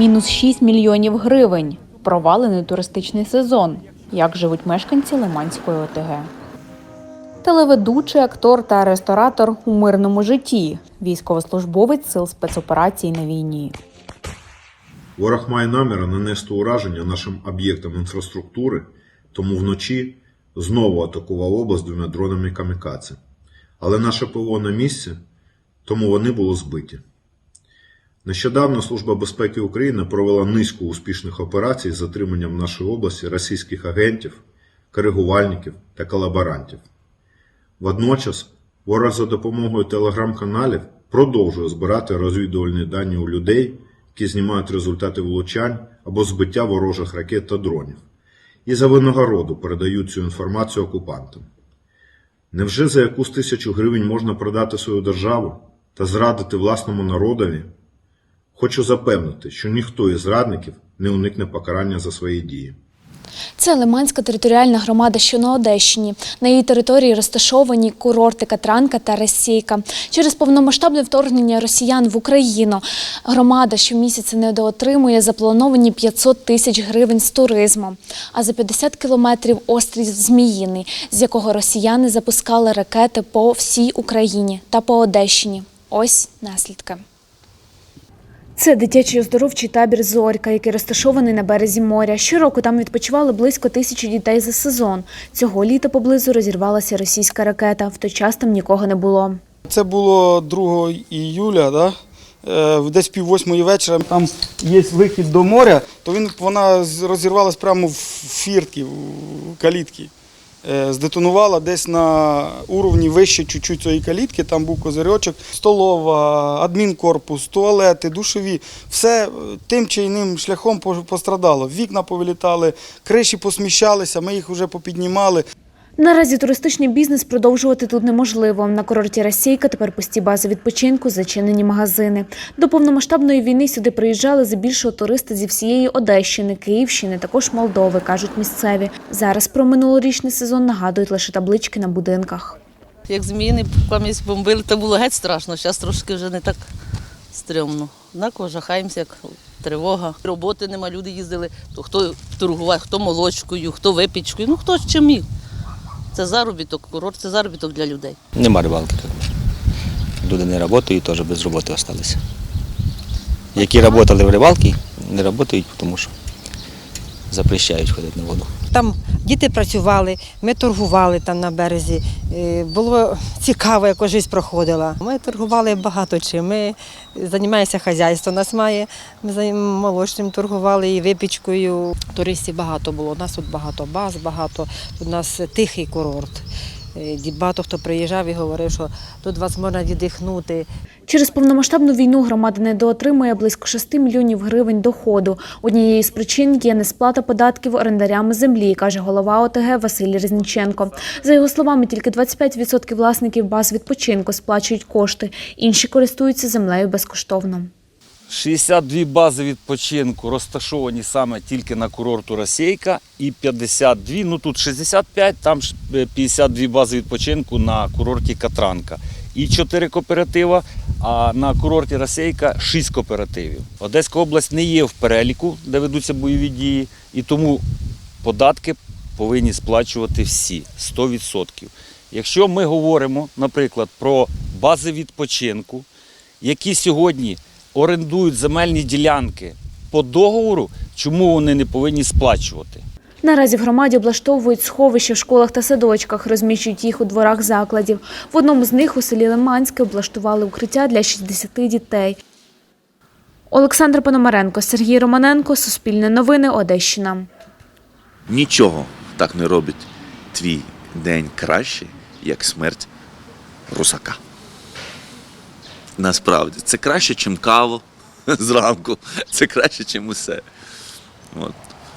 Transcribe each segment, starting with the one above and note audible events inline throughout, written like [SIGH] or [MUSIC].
Мінус 6 мільйонів гривень. Провалений туристичний сезон. Як живуть мешканці Лиманської ОТГ. Телеведучий, актор та ресторатор у мирному житті. Військовослужбовець сил спецоперацій на війні. Ворог має наміри нанести ураження нашим об'єктам інфраструктури, тому вночі знову атакував область двома дронами камікадзе. Але наше ПВО на місці, тому вони були збиті. Нещодавно Служба безпеки України провела низку успішних операцій з затриманням в нашій області російських агентів, коригувальників та колаборантів. Водночас ворог за допомогою телеграм-каналів продовжує збирати розвідувальні дані у людей, які знімають результати влучань або збиття ворожих ракет та дронів, і за винагороду передають цю інформацію окупантам. Невже за якусь тисячу гривень можна продати свою державу та зрадити власному народові? Хочу запевнити, що ніхто із зрадників не уникне покарання за свої дії. Це Лиманська територіальна громада, що на Одещині. На її території розташовані курорти Катранка та Російка. Через повномасштабне вторгнення росіян в Україну громада щомісяця недоотримує заплановані 500 тисяч гривень з туризму. А за 50 кілометрів острів Зміїний, з якого росіяни запускали ракети по всій Україні та по Одещині. Ось наслідки. Це дитячий оздоровчий табір Зорька, який розташований на березі моря. Щороку там відпочивали близько тисячі дітей за сезон. Цього літа поблизу розірвалася російська ракета. В той час там нікого не було. Це було 2 іюля, да? е, десь пів восьмої вечора. Там є вихід до моря, то він, вона розірвалась прямо в фіртки, в калітки. Е, Здетонувала десь на уровні вище чуть-чуть цієї калітки, там був козирьочок, столова, адмінкорпус, туалети, душові. Все е, тим чи іним шляхом по- пострадало. Вікна повилітали, криші посміщалися, ми їх вже попіднімали. Наразі туристичний бізнес продовжувати тут неможливо. На курорті Російка тепер пусті бази відпочинку, зачинені магазини. До повномасштабної війни сюди приїжджали здебільшого туристи зі всієї Одещини, Київщини, також Молдови, кажуть місцеві. Зараз про минулорічний сезон нагадують лише таблички на будинках. Як зміїни помість бомбили, то було геть страшно. Зараз трошки вже не так стрьомно. Однаково жахаємося, як тривога. Роботи нема, люди їздили, то хто торгував, хто молочкою, хто випічкою, ну хто чим міг. Це заробіток, курорт це заробіток для людей. Нема рибалки тут. Люди не працюють, теж без роботи залишилися. Які працювали в рибалці, не працюють, тому що запрещають ходити на воду. Там діти працювали, ми торгували там на березі. Е, Було цікаво, як життя проходила. Ми торгували багато чим. Ми займаємося хазяйством. Нас має ми молочним торгували і випічкою. Туристів багато було. У нас тут багато баз, багато. У нас тихий курорт. Е, Багато хто приїжджав і говорив, що тут вас можна віддихнути. Через повномасштабну війну громада недоотримує близько 6 мільйонів гривень доходу. Однією з причин є несплата податків орендарями землі, каже голова ОТГ Василь Резніченко. За його словами, тільки 25% власників баз відпочинку сплачують кошти, інші користуються землею безкоштовно. 62 бази відпочинку розташовані саме тільки на курорту Російка і 52, ну тут 65, там е, 52 бази відпочинку на курорті Катранка. І 4 кооператива, а на курорті Російка 6 кооперативів. Одеська область не є в переліку, де ведуться бойові дії, і тому податки повинні сплачувати всі 100%. Якщо ми говоримо, наприклад, про бази відпочинку, які сьогодні орендують земельні ділянки по договору, чому вони не повинні сплачувати? Наразі в громаді облаштовують сховища в школах та садочках, розміщують їх у дворах закладів. В одному з них у селі Лиманське облаштували укриття для 60 дітей. Олександр Пономаренко, Сергій Романенко, Суспільне новини, Одещина. Нічого так не робить твій день краще, як смерть русака. Насправді, це краще, ніж каву [LAUGHS] зранку. Це краще, ніж усе. От.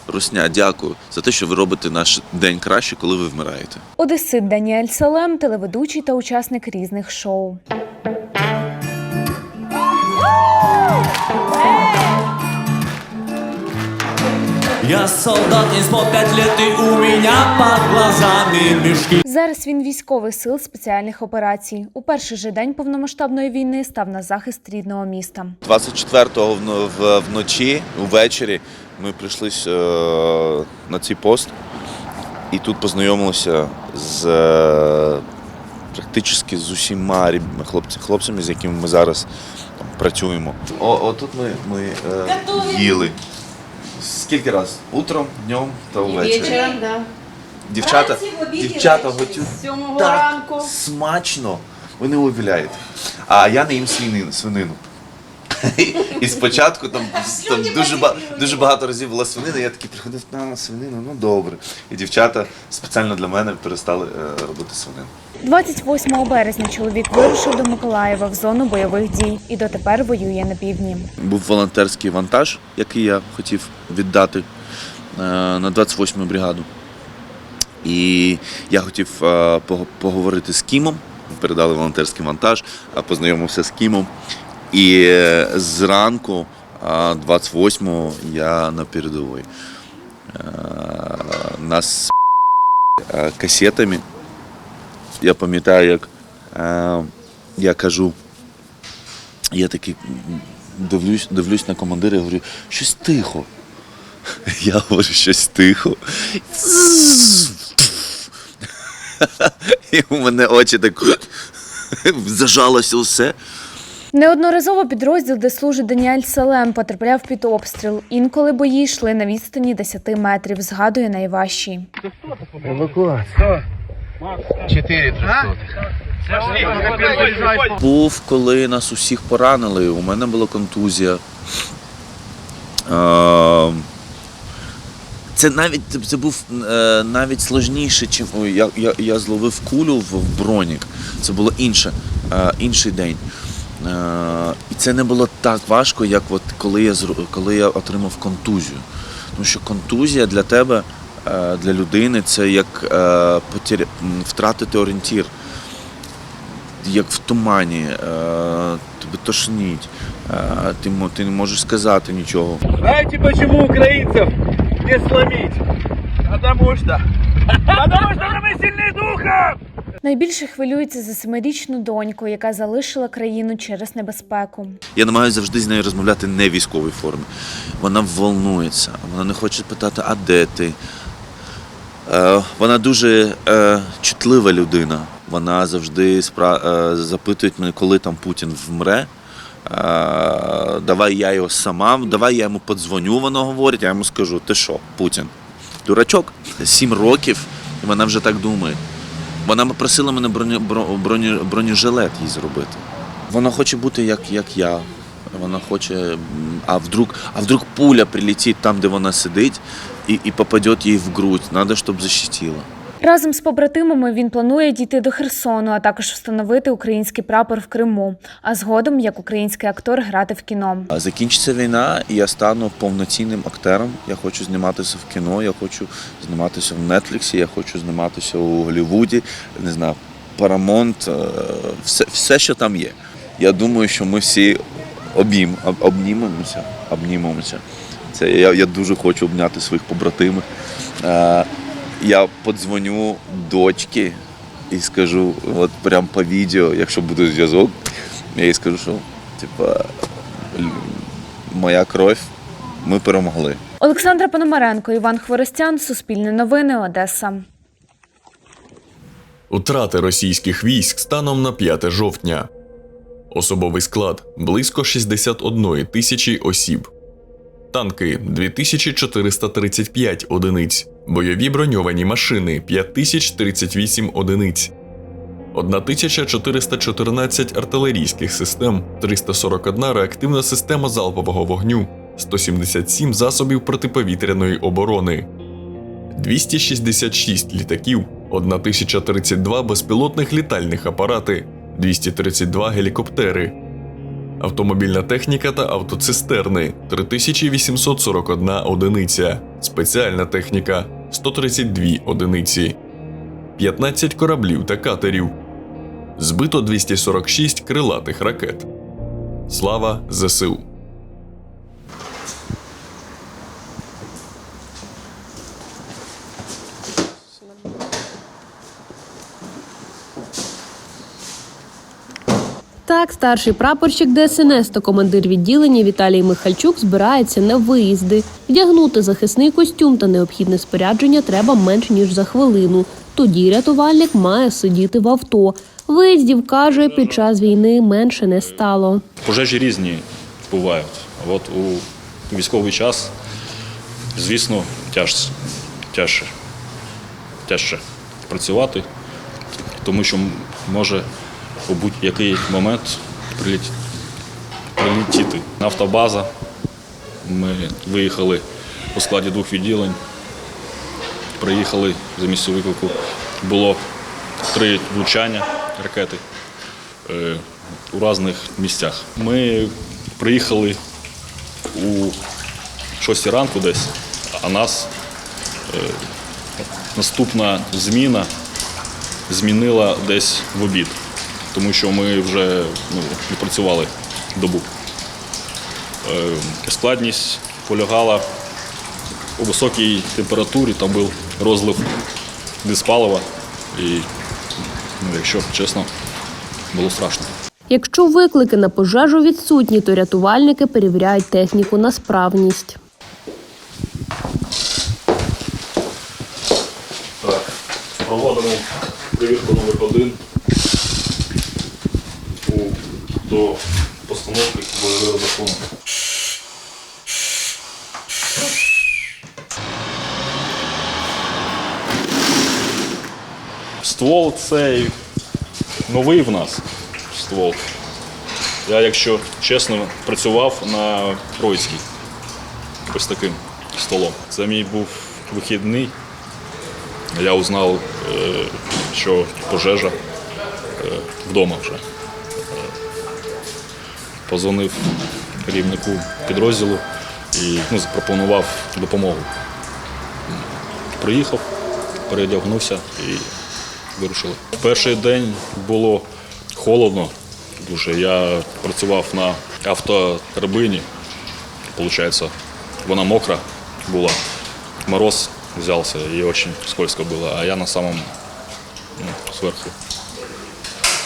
Русня, дякую за те, що ви робите наш день краще, коли ви вмираєте. Одесит Даніель Салем, телеведучий та учасник різних шоу. Я солдат из по пять лет у меня под глазами мешки Зараз він військовий сил спеціальних операцій. У перший же день повномасштабної війни став на захист рідного міста. 24-го вночі, увечері, ми прийшли е, на цей пост і тут познайомилися з е, практично з усіма хлопцями, з якими ми зараз там, працюємо. О, отут ми, ми е, їли. Скільки раз? Утром, днем та ввечері. Дівчата, дівчата готують так смачно. Ви не уявляєте. А я не їм свинину. І спочатку там, там дуже, дуже багато разів була свинина, я такий приходив на свинину, ну добре. І дівчата спеціально для мене перестали е, робити свинину. 28 березня чоловік вирушив до Миколаєва в зону бойових дій і дотепер воює на півдні. Був волонтерський вантаж, який я хотів віддати е, на 28-му бригаду. І я хотів е, поговорити з Кімом. Передали волонтерський вантаж, а познайомився з Кімом. І е, зранку, е, 28-го, я на передовій. Е, Нас е, касетами. Я пам'ятаю, як я кажу, я такий дивлюсь, дивлюсь на командира і говорю, щось тихо. Я говорю, щось тихо. [LAUGHS] [LAUGHS] І у мене очі так [LAUGHS] зажалося усе. Неодноразово підрозділ, де служить Даніель Салем, потрапляв під обстріл. Інколи бої йшли на відстані 10 метрів. Згадує найважчий. Був, коли нас усіх поранили, у мене була контузія. Це навіть це був е, навіть сложніше, чим я, я, я зловив кулю в, в бронік. Це було інше, е, інший день. Е, І це не було так важко, як от коли я коли я отримав контузію. Тому що контузія для тебе, е, для людини, це як е, втратити орієнтір як в тумані, тебе тошнить, е, ти, не можеш сказати нічого. Знаете, почему украинцев не сломить? Потому что... [LAUGHS] Потому что мы сильны духом! Найбільше хвилюється за семирічну доньку, яка залишила країну через небезпеку. Я намагаюся завжди з нею розмовляти не в військовій формі. Вона волнується, вона не хоче питати, а де ти? Е, вона дуже е, чутлива людина. Вона завжди е, запитує мене, коли там Путін вмре. Давай я його сама, давай я йому подзвоню, вона говорить, я йому скажу, ти що, Путін? Дурачок, сім років, і вона вже так думає. Вона просила мене броні, броні, бронежилет їй зробити. Вона хоче бути як, як я. Вона хоче, а вдруг, а вдруг пуля прилетить там, де вона сидить, і, і попаде їй в грудь. Треба, щоб защитила. Разом з побратимами він планує дійти до Херсону, а також встановити український прапор в Криму. А згодом, як український актор, грати в кіно. Закінчиться війна, і я стану повноцінним актором. Я хочу зніматися в кіно, я хочу зніматися в Нетліксі, я хочу зніматися у Голлівуді, не знаю, Paramount, е, все, все, що там є. Я думаю, що ми всі обійм, обнімемося. обнімемося. Це я, я дуже хочу обняти своїх побратимів. Я подзвоню дочці і скажу, от прям по відео, якщо буде зв'язок, я їй скажу, що типа моя кров, ми перемогли. Олександра Пономаренко, Іван Хворостян, Суспільне новини, Одеса. Утрати російських військ станом на 5 жовтня. Особовий склад близько 61 тисячі осіб. Танки 2435 одиниць. Бойові броньовані машини 5038 одиниць. 1414 артилерійських систем, 341 реактивна система залпового вогню, 177 засобів протиповітряної оборони, 266 літаків, 1032 безпілотних літальних апарати, 232 гелікоптери, автомобільна техніка та автоцистерни. 3841 одиниця, спеціальна техніка. 132 одиниці, 15 кораблів та катерів, збито 246 крилатих ракет. Слава ЗСУ! Так, старший прапорщик ДСНС та командир відділення Віталій Михальчук збирається на виїзди. Вдягнути захисний костюм та необхідне спорядження треба менш ніж за хвилину. Тоді рятувальник має сидіти в авто. Виїздів каже, під час війни менше не стало. Пожежі різні бувають. От у військовий час, звісно, тяж, тяжче, тяжче працювати, тому що може у будь-який момент прилетіти. Нафтобаза. Ми виїхали у складі двох відділень. Приїхали за місця виклику. Було три влучання ракети е, у різних місцях. Ми приїхали у 6 ранку десь, а нас е, наступна зміна змінила десь в обід, тому що ми вже ну, не працювали добу. Е, Складність полягала у високій температурі, там був розлив диспалива і, ну, якщо чесно, було страшно. Якщо виклики на пожежу відсутні, то рятувальники перевіряють техніку на справність. Так, проводимо перевірку номер один до постановки бойового закону. Ствол цей новий в нас ствол. Я, якщо чесно, працював на Троїцькій ось таким столом. Це мій був вихідний. Я узнав, е, що пожежа е, вдома вже. Позвонив керівнику підрозділу і ну, запропонував допомогу. Приїхав, переодягнувся і вирушили. Перший день було холодно дуже. Я працював на авторибині. Получається, вона мокра була. Мороз взявся і дуже скользко було, а я на самому ну, зверху.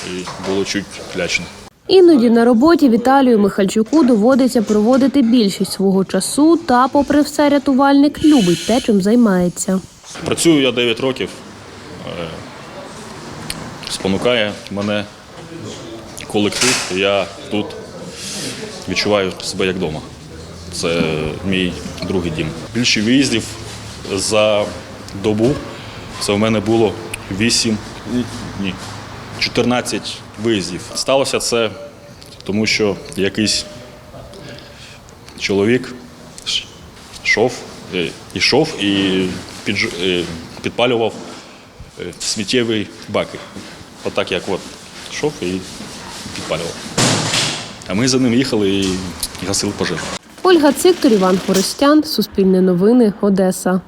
І було чуть лячно. Іноді на роботі Віталію Михальчуку доводиться проводити більшість свого часу, та, попри все, рятувальник любить те, чим займається. Працюю я 9 років. Е, Спонукає мене колектив. Я тут відчуваю себе як вдома. Це мій другий дім. Більше виїздів за добу. Це в мене було 8, ні, 14 виїздів. Сталося це тому, що якийсь чоловік йшов, е, ішов і е, підпалював е, сміттєві баки. Отак як от йшов і підпалював. А ми за ним їхали і гасили пожежу. Ольга Циктор, Іван Форостян, Суспільне новини, Одеса.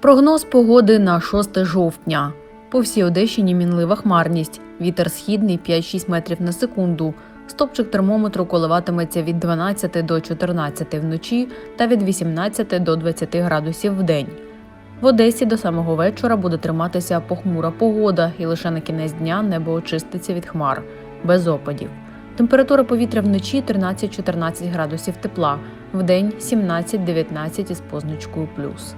Прогноз погоди на 6 жовтня. По всій Одещині мінлива хмарність. Вітер східний 5-6 метрів на секунду. Стопчик термометру коливатиметься від 12 до 14 вночі та від 18 до 20 градусів в день. В Одесі до самого вечора буде триматися похмура погода, і лише на кінець дня небо очиститься від хмар, без опадів. Температура повітря вночі 13-14 градусів тепла, вдень 17-19 із позначкою плюс.